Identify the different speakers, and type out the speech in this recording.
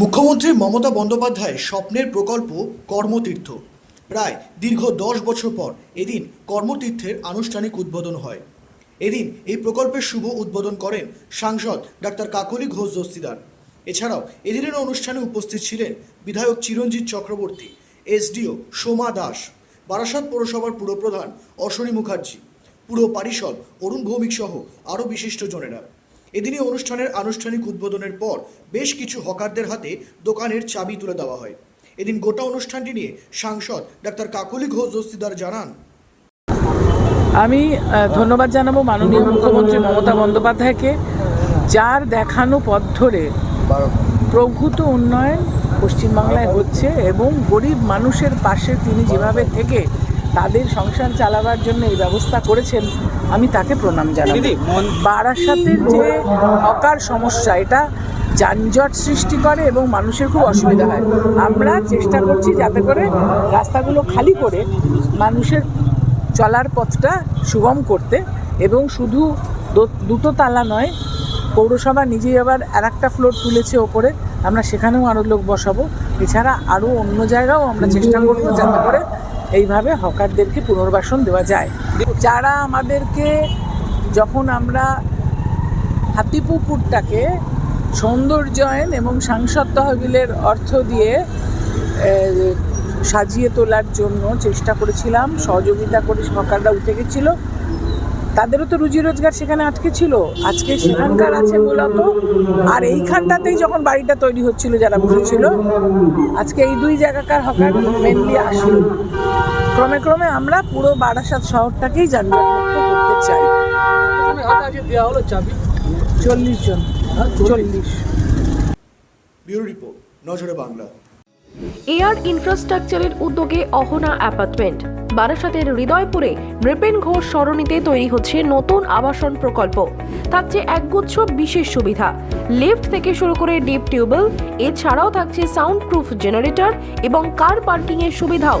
Speaker 1: মুখ্যমন্ত্রী মমতা বন্দ্যোপাধ্যায়ের স্বপ্নের প্রকল্প কর্মতীর্থ। প্রায় দীর্ঘ দশ বছর পর এদিন কর্মতীর্থের আনুষ্ঠানিক উদ্বোধন হয়। এদিন এই প্রকল্পের শুভ উদ্বোধন করেন সাংসদ ডাক্তার কাকলি ঘোষ দস্তিদার। এছাড়াও এদিনের অনুষ্ঠানে উপস্থিত ছিলেন বিধায়ক চিরঞ্জিত চক্রবর্তী, এসডিও সোমা দাস, বারাসাত পৌরসভার পুরপ্রধান অশ্বনী মুখার্জি, পুর পারিষদ অরুণ ভৌমিক সহ আরও বিশিষ্টজনেরা এদিনই অনুষ্ঠানের আনুষ্ঠানিক উদ্বোধনের পর বেশ কিছু হকারদের হাতে দোকানের চাবি তুলে দেওয়া হয়। এদিন গোটা অনুষ্ঠানটি নিয়ে সাংসদ ডাক্তার কাকলি ঘোষ দস্তিদার জানান।
Speaker 2: আমি ধন্যবাদ জানাব মাননীয় মুখ্যমন্ত্রী মমতা বন্দ্যোপাধ্যায়কে, যার দেখানো পথ ধরে প্রভূত উন্নয়ন পশ্চিমবাংলায় হচ্ছে এবং গরিব মানুষের পাশে তিনি যেভাবে থেকে তাদের সংসার চালাবার জন্য এই ব্যবস্থা করেছেন আমি তাকে প্রণাম জানাই বারাসাতের যে হকার সমস্যা এটা যানজট সৃষ্টি করে এবং মানুষের খুব অসুবিধা হয়। আমরা চেষ্টা করছি যাতে করে রাস্তাগুলো খালি করে মানুষের চলার পথটা সুগম করতে এবং শুধু দুটো তালা নয় পৌরসভা নিজেই আবার আর একটা ফ্লোর তুলেছে ওপরে। আমরা সেখানেও আরও লোক বসাবো। এছাড়া আরও অন্য জায়গাও আমরা চেষ্টা করব যাতে করে এইভাবে হকারদেরকে পুনর্বাসন দেওয়া যায়। যারা আমাদেরকে যখন আমরা হাতিপুকুরটাকে সৌন্দর্যায়ন এবং সাংসদ তহবিলের অর্থ দিয়ে সাজিয়ে তোলার জন্য চেষ্টা করেছিলাম, সহযোগিতা করে সরকাররা উঠে গেছিল। তাদেরও তো রুজি রোজগার সেখানে আটকে ছিল। আজকে সেখানকার আছে মূলত। আর এইখানটাতেই যখন বাড়িটা তৈরি হচ্ছিল, যারা বসেছিল, আজকে এই দুই জায়গাকার হকার মেনলি আসলো। ক্রমে ক্রমে আমরা পুরো বারাসাত শহরটাকেই যানবাহনমুক্ত করতে চাই।
Speaker 3: দেওয়া হলো চাবি।
Speaker 2: চল্লিশ জন। চল্লিশ।
Speaker 1: ব্যুরো রিপোর্ট নজরে বাংলা।
Speaker 4: এয়ার ইনফ্রাস্ট্রাকচারের উদ্যোগে অহনা অ্যাপার্টমেন্ট। বারাসাতের হৃদয়পুরে নৃপেন ঘোষ সরণিতে তৈরি হচ্ছে নতুন আবাসন প্রকল্প। থাকছে একগুচ্ছ বিশেষ সুবিধা। লিফট থেকে শুরু করে ডিপ টিউবওয়েল এছাড়াও থাকছে সাউন্ড প্রুফ জেনারেটর এবং কার পার্কিংয়ের সুবিধাও।